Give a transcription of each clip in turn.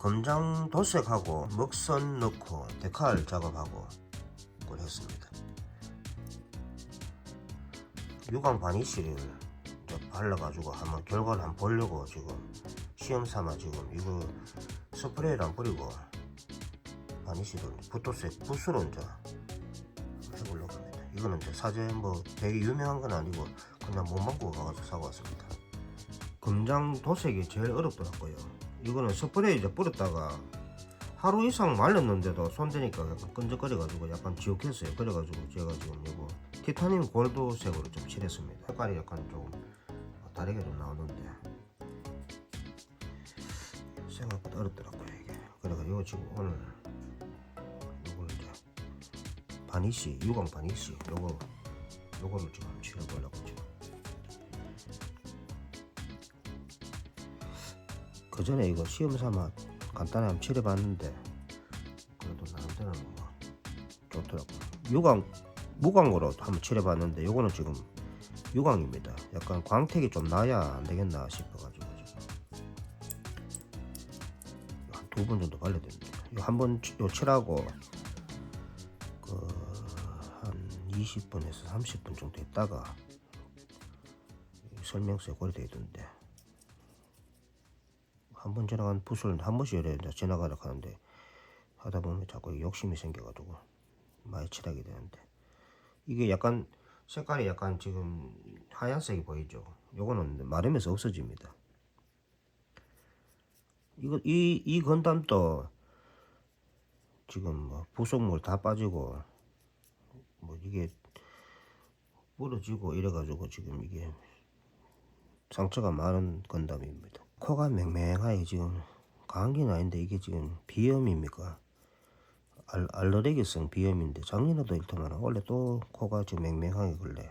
검장 도색하고 먹선 넣고 데칼 작업하고 그걸 했습니다. 유광 바니쉬를 저 발라가지고 한번 결과를 한번 보려고 지금 시험 삼아 지금 이거 스프레이를 안 뿌리고 바니쉬를 붓도색 붓으로 이제 해보려고 합니다. 이거는 이제 사제 뭐 되게 유명한 건 아니고 그냥 몸만 구워 가지고 사고 왔습니다. 금장 도색이 제일 어렵더라고요. 이거는 스프레이 이제 뿌렸다가 하루 이상 말렸는데도 손대니까 약간 끈적거려가지고 약간 지옥했어요. 그래가지고 제가 지금 이거 티타늄 골드색으로 좀 칠했습니다. 색깔이 약간 좀 다르게 좀 나오는데 생각보다 어렵더라고요 이게. 그래가 이거 지금 오늘 이걸 이제 바니쉬 유광 바니쉬 요거 요거를 지금 칠해보려고 지금. 그 전에 이거 시험 삼아 간단하게 한번 칠해봤는데 그래도 나름대로는 뭐 좋더라고. 유광 무광으로 한번 칠해봤는데 요거는 지금 유광입니다. 약간 광택이 좀 나야 안 되겠나 싶어가지고 한 두 번 정도 발라야 됩니다. 한번 요 칠하고 그 한 20분에서 30분 정도 있다가 설명서에 고려되어 있던데 한 번 지나간 붓을 한 번씩 이래 이제 지나가려 하는데 하다 보면 자꾸 욕심이 생겨가지고 많이 칠하게 되는데 이게 약간 색깔이 약간 지금 하얀색이 보이죠. 요거는 마르면서 없어집니다. 이거 이 이 건담도 지금 뭐 부속물 다 빠지고 뭐 이게 부러지고 이래가지고 지금 이게 상처가 많은 건담입니다. 코가 맹맹하게 지금 감기는 아닌데 이게 지금 비염입니까? 알, 알러르기성 비염인데 작년에도 일터만 원래 또 코가 지금 맹맹하게 걸려.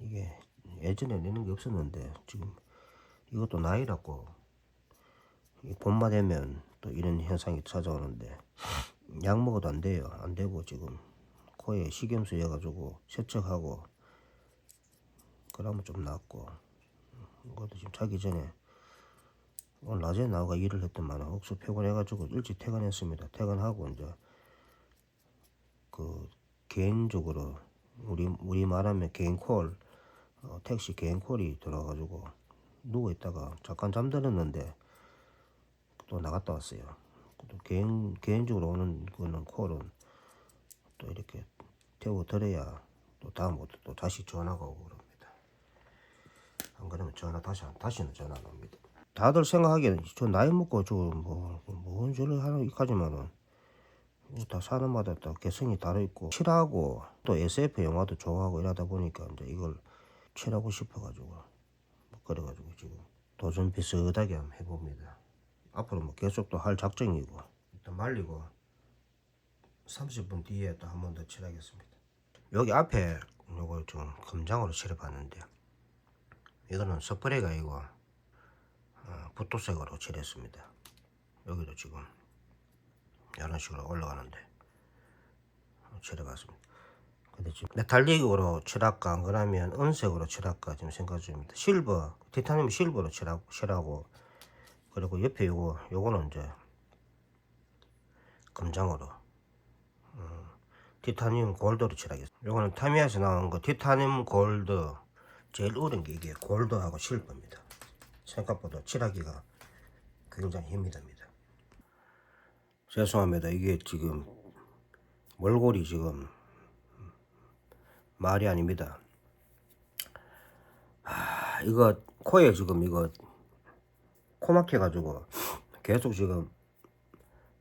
이게 예전에 내는 게 없었는데 지금 이것도 나이라고 이 봄만 되면 또 이런 현상이 찾아오는데 약 먹어도 안 돼요. 안 되고 지금 코에 식염수 여가지고 세척하고 그러면 좀 낫고 이것도 지금 자기 전에 오늘 낮에 나가 일을 했더만 억수 피곤해가지고 일찍 퇴근했습니다. 퇴근하고 이제 그 개인적으로 우리 우리 말하면 개인 콜 어, 택시 개인 콜이 들어가지고 누워 있다가 잠깐 잠들었는데 또 나갔다 왔어요. 또 개인 개인적으로 오는 거는 콜은 또 이렇게 태워 드려야 또 다음부터 또 다시 전화가 오고. 안 그러면 전화 다시 안- 다시는 전화 안 옵니다. 다들 생각하기에는 저 나이 먹고 저뭐뭔 소리 하는 이까지만은 다 사람마다 다 개성이 다르 있고 칠하고 또 SF 영화도 좋아하고 이러다 보니까 이제 이걸 칠하고 싶어가지고 뭐 그래가지고 지금 도전 비슷하게 한번 해봅니다. 앞으로 뭐 계속 또 할 작정이고 일단 말리고 30분 뒤에 또 한 번 더 칠하겠습니다. 여기 앞에 요거 좀 검장으로 칠해봤는데 이거는 스프레이가 아니고 어, 붓도색으로 칠했습니다. 여기도 지금 이런 식으로 올라가는데 어, 칠해봤습니다. 근데 지금 메탈릭으로 칠할까 안 그러면 은색으로 칠할까 지금 생각 중입니다. 실버, 티타늄 실버로 칠하고, 칠하고 그리고 옆에 요거 요거는 이제 검장으로 어, 티타늄 골드로 칠하겠습니다. 요거는 타미야에서 나온 거 티타늄 골드 제일 어려운 게 이게 골드하고 실버입니다. 생각보다 칠하기가 굉장히 힘이 듭니다. 죄송합니다. 이게 지금 몰골이 지금 말이 아닙니다. 아, 이거 코에 지금 이거 코 막혀 가지고 계속 지금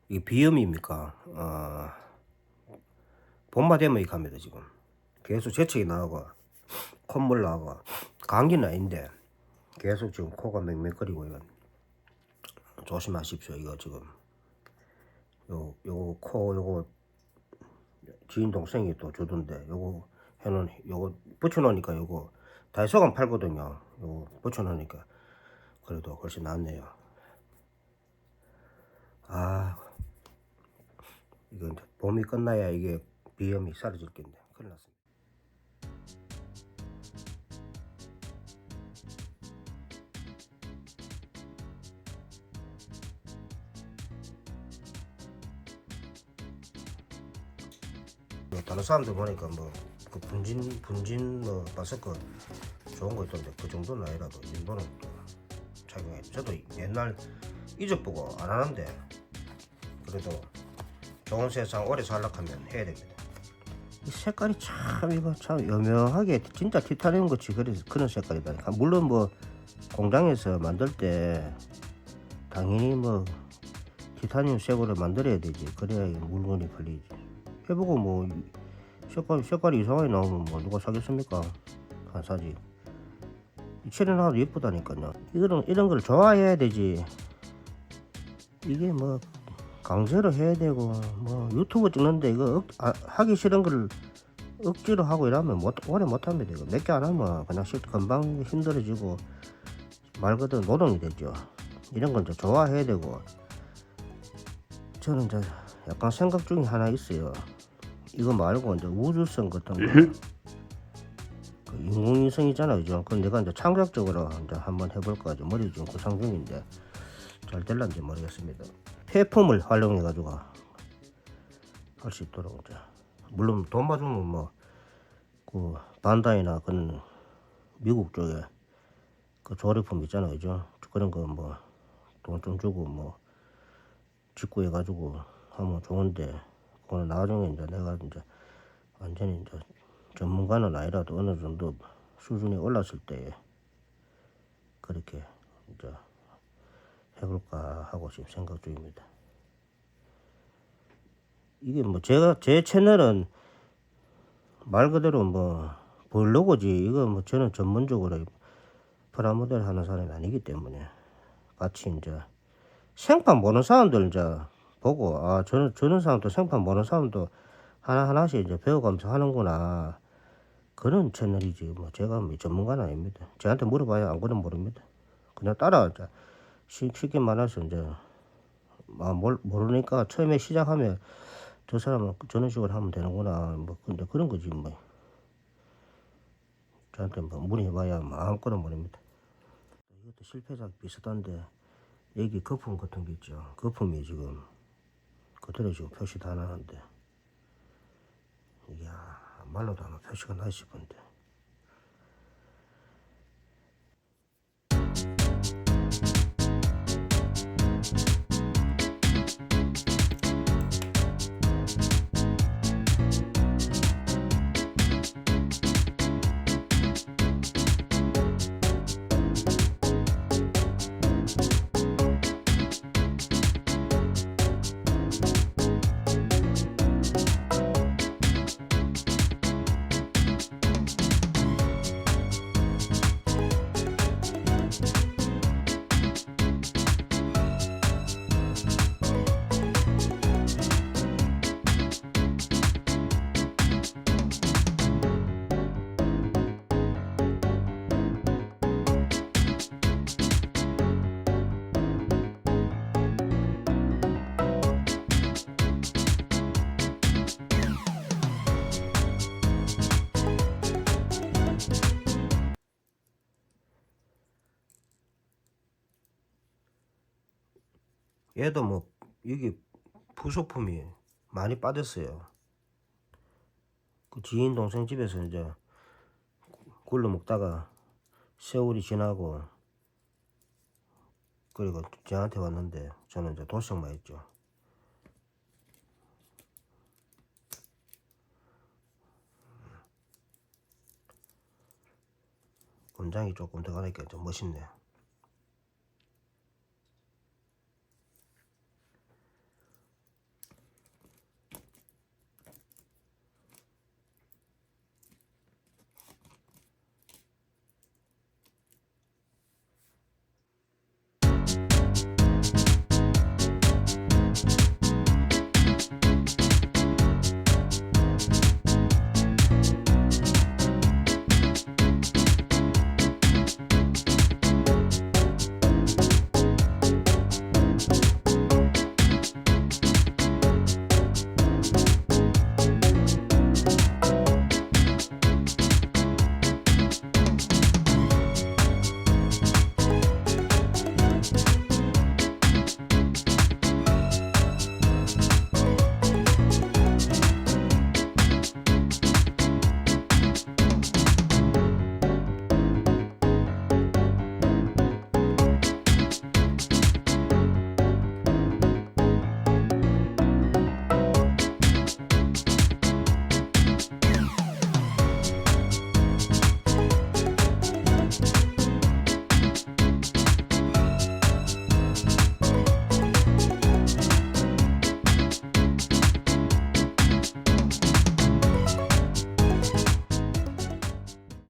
이 비염입니까? 어, 봄마 되면 이렇게 합니다 지금 계속 재채기 나오고 콧물 나오고 감기는 아닌데 계속 지금 코가 맹맹거리고 이건 조심하십시오. 이거 지금 요 요거 코 요거 지인 동생이 또 주던데 요거 해놓은 요거 붙여놓으니까 요거 다이소가 팔거든요. 요거 붙여놓으니까 그래도 훨씬 낫네요. 아 이제 봄이 끝나야 이게 비염이 사라질 텐데 큰일 났습니다 뭐 다른 사람들 보니까 뭐 그 분진 분진 뭐 마스크 좋은 거 있던데 그 정도는 아니라도 이 정도는 또 착용해. 저도 옛날 이적 보고 안 하는데 그래도 좋은 세상 오래 살락하면 해야 됩니다. 이 색깔이 참 이거 참 여명하게 진짜 티타늄 같이 그래 그런 색깔이다. 물론 뭐 공장에서 만들 때 당연히 뭐 티타늄 색으로 만들어야 되지. 그래야 이 물건이 팔리지. 해보고 뭐 색깔 색깔이 이상하게 나오면 뭐 누가 사겠습니까? 안 사지. 칠해놔도 예쁘다니까요. 이거는 이런 걸 좋아해야 되지. 이게 뭐 강제로 해야 되고 뭐 유튜브 찍는데 이거 억, 아, 하기 싫은 걸 억지로 하고 이러면 못, 오래 못합니다. 이거 몇 개 안 하면 그냥 실, 금방 힘들어지고 말 그대로 노동이 되죠. 이런 건 좋아해야 되고 저는 이제 약간 생각 중에 하나 있어요. 이거 말고 이제 우주성 같은 거. 그 인공위성이잖아요, 그죠? 그건 내가 이제 창작적으로 이제 한번 해볼까 이제 머리 좀 구상 중인데 잘 될란지 모르겠습니다. 폐품을 활용해 가지고 할 수 있도록 이제 물론 돈 맞으면 뭐 그 반다이나 그런 미국 쪽에 그 조립품 있잖아요, 그죠? 그런 거 뭐 돈 좀 주고 뭐 짓고 해가지고 하면 좋은데 그거는 나중에 이제 내가 이제 완전히 이제 전문가는 아니라도 어느 정도 수준이 올랐을 때 그렇게 이제 해볼까 하고 지금 생각 중입니다. 이게 뭐 제가 제 채널은 말 그대로 뭐 블로그지 이거 뭐 저는 전문적으로 프라모델 하는 사람이 아니기 때문에 같이 이제 생판 보는 사람들 이제 보고 아 저는 저런 사람도 생판 보는 사람도 하나 하나씩 이제 배워가면서 하는구나 그런 채널이지 뭐 제가 뭐 전문가는 아닙니다. 저한테 물어봐야 아무거나 모릅니다. 그냥 따라 이제 쉽- 쉽게 말해서 이제 아, 뭘 모르니까 처음에 시작하면 저 사람은 저런 식으로 하면 되는구나 뭐 근데 그런 거지 뭐 저한테 뭐 문의해봐야 뭐 아무거나 모릅니다. 이것도 실패작 비슷한데 여기 거품 같은 게 있죠. 거품이 지금 그대로 지금 표시 다 나는데. 이야 말로도 아마 표시가 나 싶은데 얘도 뭐 여기 부속품이 많이 빠졌어요. 그 지인 동생 집에서 이제 굴러 먹다가 세월이 지나고 그리고 저한테 왔는데 저는 이제 도색만 했죠. 분장이 조금 더 가니까 좀 멋있네요.